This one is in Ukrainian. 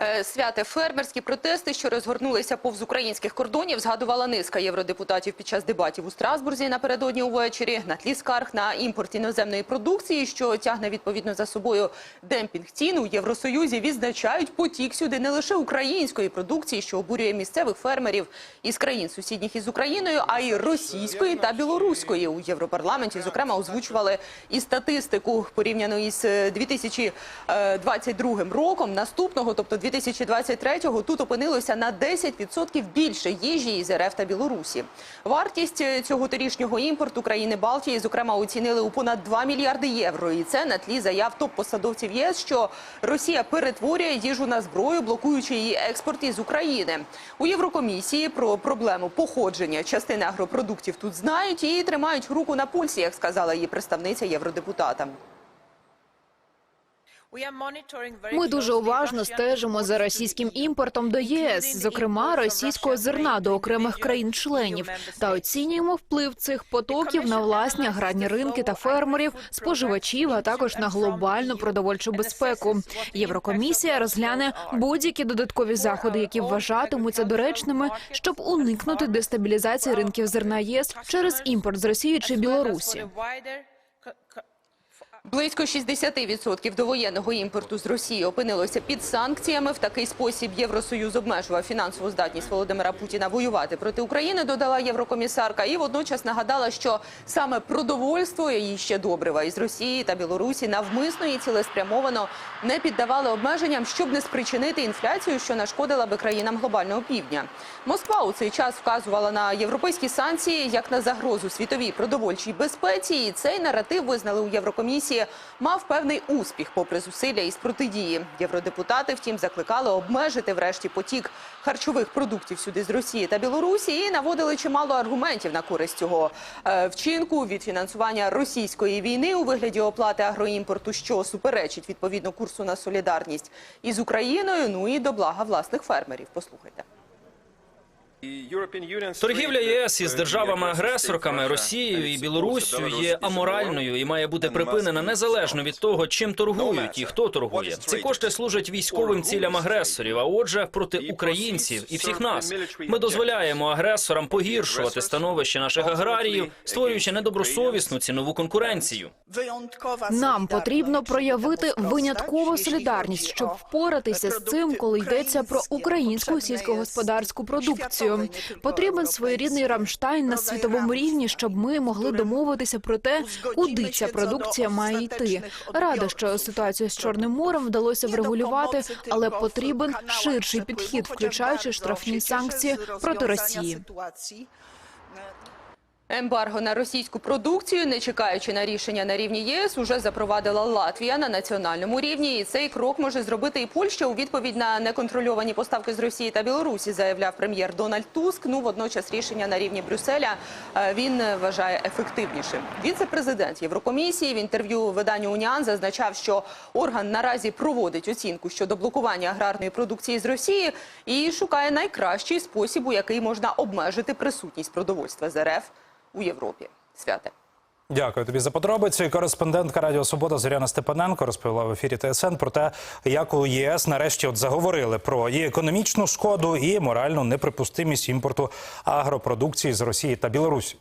Е, Святе фермерські протести, що розгорнулися повз українських кордонів, згадувала низка євродепутатів під час дебатів у Страсбурзі напередодні увечері на тлі скарг на імпорт іноземної продукції, що тягне відповідно за собою демпінг цін. У Євросоюзі відзначають потік сюди не лише української продукції, що обурює місцевих фермерів із країн сусідніх із Україною, а й російської та білоруської. У Європарламенті зокрема озвучували і статистику порівняно із е, 2022 роком. Наступного, тобто 2023-го, тут опинилося на 10% більше їжі із РФ та Білорусі. Вартість е, цього торішнього імпорту країни Балтії, зокрема, оцінили у понад 2 мільярди євро. І це на тлі заяв топ-посадовців ЄС, що Росія перетворює їжу на зброю, блокуючи її експорт із України. У Єврокомісії про проблему походження частини агропродуктів тут знають і тримають руку на пульсі, як сказала її представниця євродепутата. Ми дуже уважно стежимо за російським імпортом до ЄС, зокрема російського зерна до окремих країн-членів, та оцінюємо вплив цих потоків на власні аграрні ринки та фермерів, споживачів, а також на глобальну продовольчу безпеку. Єврокомісія розгляне будь-які додаткові заходи, які вважатимуться доречними, щоб уникнути дестабілізації ринків зерна ЄС через імпорт з Росії чи Білорусі. Близько 60% довоєнного імпорту з Росії опинилося під санкціями. В такий спосіб Євросоюз обмежував фінансову здатність Володимира Путіна воювати проти України, додала єврокомісарка. І водночас нагадала, що саме продовольство і ще добрива із Росії та Білорусі навмисно і цілеспрямовано не піддавали обмеженням, щоб не спричинити інфляцію, що нашкодила би країнам глобального півдня. Москва у цей час вказувала на європейські санкції як на загрозу світовій продовольчій безпеці. І цей наратив визнали у Єврокомісії мав певний успіх попри зусилля із протидії. Євродепутати, втім, закликали обмежити врешті потік харчових продуктів сюди з Росії та Білорусі і наводили чимало аргументів на користь цього е, вчинку від фінансування російської війни у вигляді оплати агроімпорту, що суперечить відповідно курсу на солідарність із Україною. Ну і до блага власних фермерів. Послухайте. Торгівля ЄС із державами-агресорками Росією і Білоруссю є аморальною і має бути припинена незалежно від того, чим торгують і хто торгує. Ці кошти служать військовим цілям агресорів, а отже, проти українців і всіх нас. Ми дозволяємо агресорам погіршувати становище наших аграріїв, створюючи недобросовісну цінову конкуренцію. Нам потрібно проявити виняткову солідарність, щоб впоратися з цим, коли йдеться про українську сільськогосподарську продукцію. Потрібен своєрідний Рамштайн на світовому рівні, щоб ми могли домовитися про те, куди ця продукція має йти. Рада, що ситуацію з Чорним морем вдалося врегулювати, але потрібен ширший підхід, включаючи штрафні санкції проти Росії. Ембарго на російську продукцію, не чекаючи на рішення на рівні ЄС, уже запровадила Латвія на національному рівні. І цей крок може зробити і Польща у відповідь на неконтрольовані поставки з Росії та Білорусі, заявляв прем'єр Дональд Туск. Ну, водночас рішення на рівні Брюсселя е, він вважає ефективнішим. Віце-президент Єврокомісії в інтерв'ю виданню Уніан зазначав, що орган наразі проводить оцінку щодо блокування аграрної продукції з Росії і шукає найкращий спосіб, у який можна обмежити присутність продовольства з РФ у Європі. Святе. Дякую тобі за подробиці. Кореспондентка Радіо Свобода Зоряна Степаненко розповіла в ефірі ТСН про те, як у ЄС нарешті от заговорили про і економічну шкоду, і моральну неприпустимість імпорту агропродукції з Росії та Білорусі.